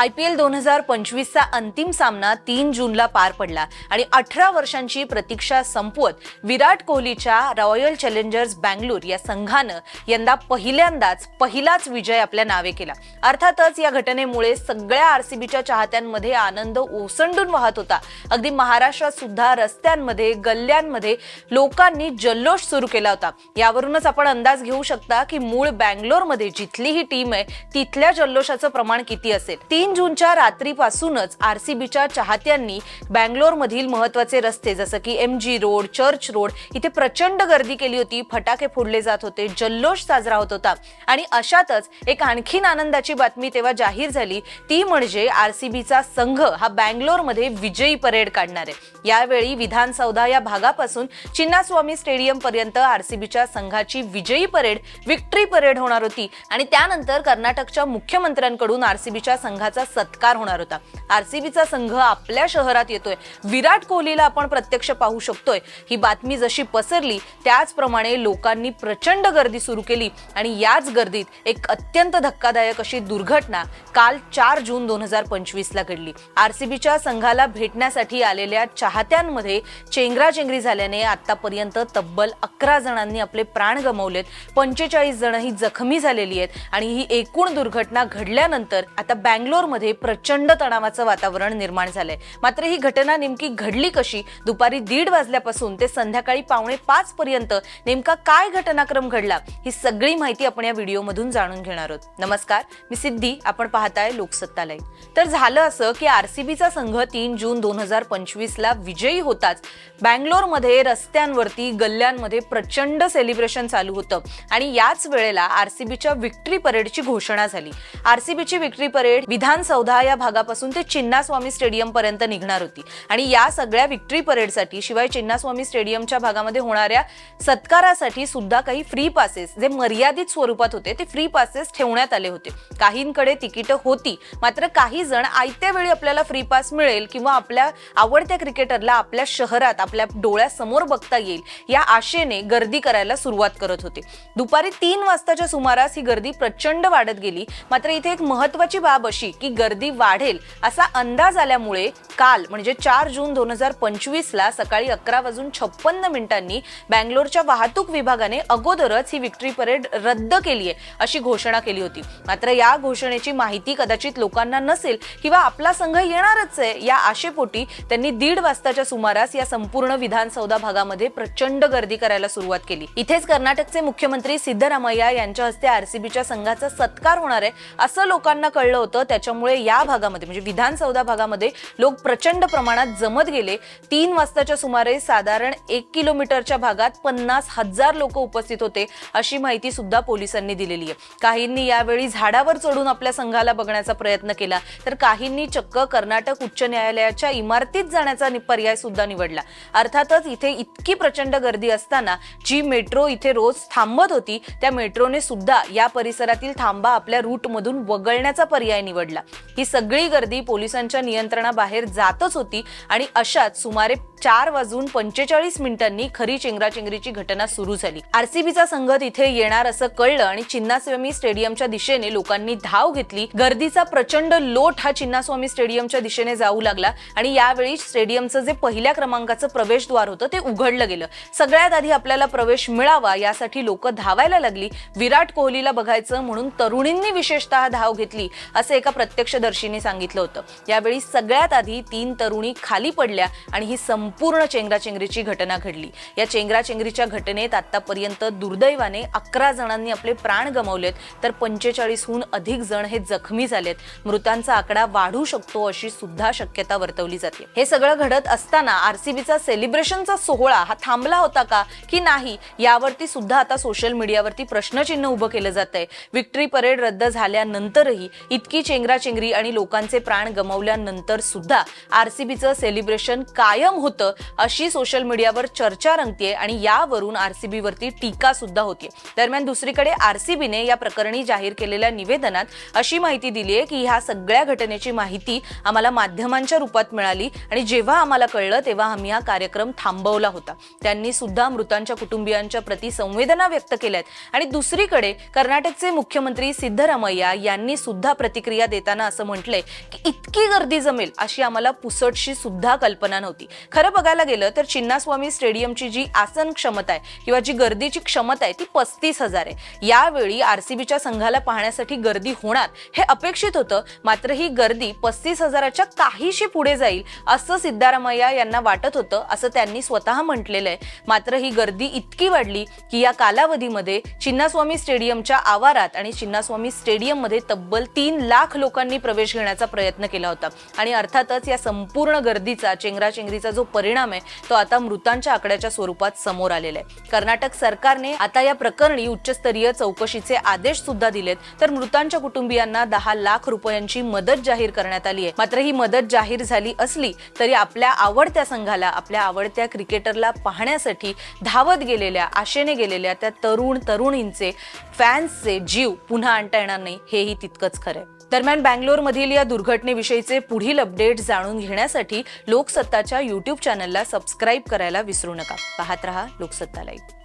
I P L दोन हजार पंचवीसचा अंतिम सामना तीन जूनला पार पडला आणि अठरा वर्षांची प्रतीक्षा संपवत विराट कोहलीच्या रॉयल चॅलेंजर्स बँगलोर या संघानं यंदा पहिल्यांदाच पहिलाच विजय आपल्या नावे केला. अर्थातच या घटनेमुळे सगळ्या आरसीबीच्या चाहत्यांमध्ये आनंद ओसंडून वाहत होता. अगदी महाराष्ट्रात सुद्धा रस्त्यांमध्ये गल्ल्यांमध्ये लोकांनी जल्लोष सुरू केला होता. यावरूनच आपण अंदाज घेऊ शकता की मूळ बँगलोरमध्ये जिथली ही टीम आहे तिथल्या जल्लोषाचं प्रमाण किती असेल? तीन जूनच्या रात्रीपासूनच आरसीबीच्या चाहत्यांनी बँगलोरमधील महत्त्वाचे रस्ते जसं की M G road church road इथे प्रचंड गर्दी केली होती. फटाके फोडले जात होते जल्लोष साजरा होत होता. आणि अशातच एक आणखीन आनंदाची बातमी तेव्हा जाहीर झाली. ती म्हणजे आरसीबीचा संघ हा बँगलोरमध्ये विजयी परेड काढणार आहे. यावेळी विधानसौधा या भागापासून चिन्नास्वामी स्टेडियम पर्यंत आरसीबीच्या संघाची विजयी परेड विक्ट्री परेड होणार होती. आणि त्यानंतर कर्नाटकच्या मुख्यमंत्र्यांकडून आरसीबीच्या संघाचा सत्कार होणार होता. आरसीबीचा संघ आपल्या शहरात येतोय. विराट कोहलीला आपण प्रत्यक्ष पाहू शकतोय. ही बातमी जशी पसरली त्याचप्रमाणे लोकांनी प्रचंड गर्दी सुरू केली आणि याच गर्दीत एक अत्यंत धक्कादायक अशी दुर्घटना काल चार जून दोन हजार पंचवीस ला घडली. आरसीबीच्या संघाला भेटण्यासाठी आलेल्या चाहत्यांमध्ये चेंगराचेंगरी झाल्याने आतापर्यंत तब्बल अकरा जणांनी आपले प्राण गमावलेत. पंचेचाळीस जण ही जखमी झालेली आहेत आणि ही एकूण दुर्घटना घडल्यानंतर आता बँगलोरमध्ये प्रचंड तणावाचं वातावरण निर्माण झालंय. मात्र ही घटना नेमकी घडली कशी? दुपारी दीड वाजल्यापासून ते संध्याकाळी पावणे पाच पर्यंत नेमका काय घटनाक्रम घडला? ही सगळी माहिती आपण या व्हिडिओमधून जाणून घेणार आहोत. नमस्कार मी सिद्धी. आपण पाहताय लोकसत्तालय. तर झालं असं की आरसीबीचा संघ तीन जून दोन हजार पंचवीस ला विजयी होताच. बँगलोरमध्ये रस्त्यांवरती गल्ल्यांमध्ये प्रचंड सेलिब्रेशन चालू होतं आणि याच वेळेला आरसीबीच्या विक्ट्री परेडची घोषणा झाली. आरसीबीची विक्ट्री परेड विधान विधानसौधा या भागापासून ते चिन्नास्वामी स्टेडियम पर्यंत निघणार होती. आणि या सगळ्या विक्ट्री परेडसाठी शिवाय चिन्नास्वामी स्टेडियमच्या भागामध्ये होणाऱ्या सत्कारासाठी सुद्धा काही फ्री पासेस जे मर्यादित स्वरूपात होते ते फ्री पासेस ठेवण्यात आले होते. काहींकडे तिकीटं होती मात्र काही जण आयत्या वेळी आपल्याला फ्री पास मिळेल किंवा आपल्या आवडत्या क्रिकेटरला आपल्या शहरात आपल्या डोळ्यासमोर बघता येईल या आशेने गर्दी करायला सुरुवात करत होते. दुपारी तीन वाजताच्या सुमारास ही गर्दी प्रचंड वाढत गेली. मात्र इथे एक महत्वाची बाब अशी की गर्दी वाढेल असा अंदाज आल्यामुळे काल म्हणजे चार जून दोन हजार पंचवीसला सकाळी अकरा वाजून छप्पन्न मिनिटांनी बँगलोरच्या वाहतूक विभागाने अगोदरच ही विक्ट्री परेड रद्द केली आहे अशी घोषणा केली होती. मात्र या घोषणेची माहिती कदाचित लोकांना नसेल किंवा आपला संघ येणारच आहे या आशेपोटी त्यांनी दीड वाजताच्या सुमारास या संपूर्ण विधानसौधा भागामध्ये प्रचंड गर्दी करायला सुरुवात केली. इथेच कर्नाटकचे मुख्यमंत्री सिद्धरामय्या यांच्या हस्ते आरसीबीच्या संघाचा सत्कार होणार आहे असं लोकांना कळलं होतं. त्याच्या त्याच्यामुळे या भागामध्ये म्हणजे विधानसौधा भागामध्ये लोक प्रचंड प्रमाणात जमत गेले. तीन वाजताच्या सुमारे साधारण एक किलोमीटरच्या भागात पन्नास हजार लोक उपस्थित होते अशी माहिती सुद्धा पोलिसांनी दिलेली आहे. काहींनी यावेळी झाडावर चढून आपल्या संघाला बघण्याचा प्रयत्न केला तर काहींनी चक्क कर्नाटक उच्च न्यायालयाच्या इमारतीत जाण्याचा पर्याय सुद्धा निवडला. अर्थातच इथे इतकी प्रचंड गर्दी असताना जी मेट्रो इथे रोज थांबत होती त्या मेट्रोने सुद्धा या परिसरातील थांबा आपल्या रूटमधून वगळण्याचा पर्याय निवडला. ही सगळी गर्दी पोलिसांच्या नियंत्रणाबाहेर जातच होती आणि अशात सुमारे चार वाजून पंचेचाळीस मिनिटांनी खरी चेंगराचेंगरीची घटना सुरू झाली. आरसीबीचा संघ तिथे येणार असं कळलं आणि चिन्नास्वामी स्टेडियमच्या दिशेने लोकांनी धाव घेतली. गर्दीचा प्रचंड लोट हा चिन्नास्वामी स्टेडियमच्या दिशेने जाऊ लागला आणि यावेळी स्टेडियमचं जे पहिल्या क्रमांकाचं प्रवेशद्वार होतं ते उघडलं गेलं. सगळ्यात आधी आपल्याला प्रवेश मिळावा यासाठी लोक धावायला लागली. विराट कोहलीला बघायचं म्हणून तरुणींनी विशेषतः धाव घेतली असं एका प्रत्यक्षदर्शींनी सांगितलं होतं. यावेळी सगळ्यात आधी तीन तरुणी खाली पडल्या आणि ही संपूर्ण चेंगराचेंगरीची घटना घडली. या चेंगराचेंगरीच्या घटनेत आतापर्यंत दुर्दैवाने अकरा जणांनी आपले प्राण गमावलेत तर पंचेचाळीसहून अधिक जण हे जखमी झालेत. मृतांचा आकडा वाढू शकतो अशी सुद्धा शक्यता वर्तवली जाते. हे सगळं घडत असताना आरसीबीचा सेलिब्रेशनचा सोहळा हा थांबला होता का की नाही यावरती सुद्धा आता सोशल मीडियावरती प्रश्नचिन्ह उभं केलं जात आहे विक्ट्री परेड रद्द झाल्यानंतरही इतकी चेंगरा चेंगराचेंगरी आणि लोकांचे प्राण गमावल्यानंतर सुद्धा आरसीबीचं सेलिब्रेशन कायम होतं अशी सोशल मीडियावर चर्चा रंगतीये आणि यावरून आरसीबीवरती टीका सुद्धा होतीये. दरम्यान दुसरीकडे आरसीबीने या प्रकरणी जाहीर केलेल्या निवेदनात अशी माहिती दिली आहे की ह्या सगळ्या घटनेची माहिती आम्हाला माध्यमांच्या रूपात मिळाली आणि जेव्हा आम्हाला कळलं तेव्हा आम्ही हा कार्यक्रम थांबवला होता. त्यांनी सुद्धा मृतांच्या कुटुंबियांच्या प्रति संवेदना व्यक्त केल्यात. आणि दुसरीकडे कर्नाटकचे मुख्यमंत्री सिद्धरामय्या यांनी सुद्धा प्रतिक्रिया देताना घेताना असं म्हटलंय की इतकी गर्दी जमेल अशी आम्हाला पुसटशी सुद्धा कल्पना नव्हती. खरं बघायला गेलं तर चिन्नास्वामी स्टेडियमची जी आसन क्षमता आहे किंवा जी गर्दीची क्षमता आहे ती पस्तीस हजार आहे. यावेळी आरसीबीच्या संघाला पाहण्यासाठी गर्दी होणार हे अपेक्षित होतं. मात्र ही गर्दी पस्तीस हजाराच्या काहीशी पुढे जाईल असं सिद्धारामय्या यांना वाटत होतं असं त्यांनी स्वतः म्हटलेलं आहे. मात्र ही गर्दी इतकी वाढली की या कालावधीमध्ये चिन्नास्वामी स्टेडियमच्या आवारात आणि चिन्नास्वामी स्टेडियममध्ये तब्बल तीन लाख लोक लोकांनी प्रवेश घेण्याचा प्रयत्न केला होता. आणि अर्थातच या संपूर्ण गर्दीचा चेंगराचेंगरीचा जो परिणाम आहे तो आता मृतांच्या आकड्याच्या स्वरूपात समोर आलेला आहे. कर्नाटक सरकारने आता या प्रकरणी उच्चस्तरीय चौकशीचे आदेश सुद्धा दिलेत. तर मृतांच्या कुटुंबियांना दहा लाख रुपयांची मदत जाहीर करण्यात आली आहे. मात्र ही मदत जाहीर झाली असली तरी आपल्या आवडत्या संघाला आपल्या आवडत्या क्रिकेटरला पाहण्यासाठी धावत गेलेल्या आशेने गेलेल्या त्या तरुण तरुणींचे फॅन्सचे जीव पुन्हा आणता येणार नाही हेही तितकंच खरंय दरम्यान बँगलोरमधील या दुर्घटनेविषयीचे पुढील अपडेट जाणून घेण्यासाठी लोकसत्ताच्या यूट्यूब चॅनलला सबस्क्राईब करायला विसरू नका. पाहत रहा लोकसत्ता लाईव्ह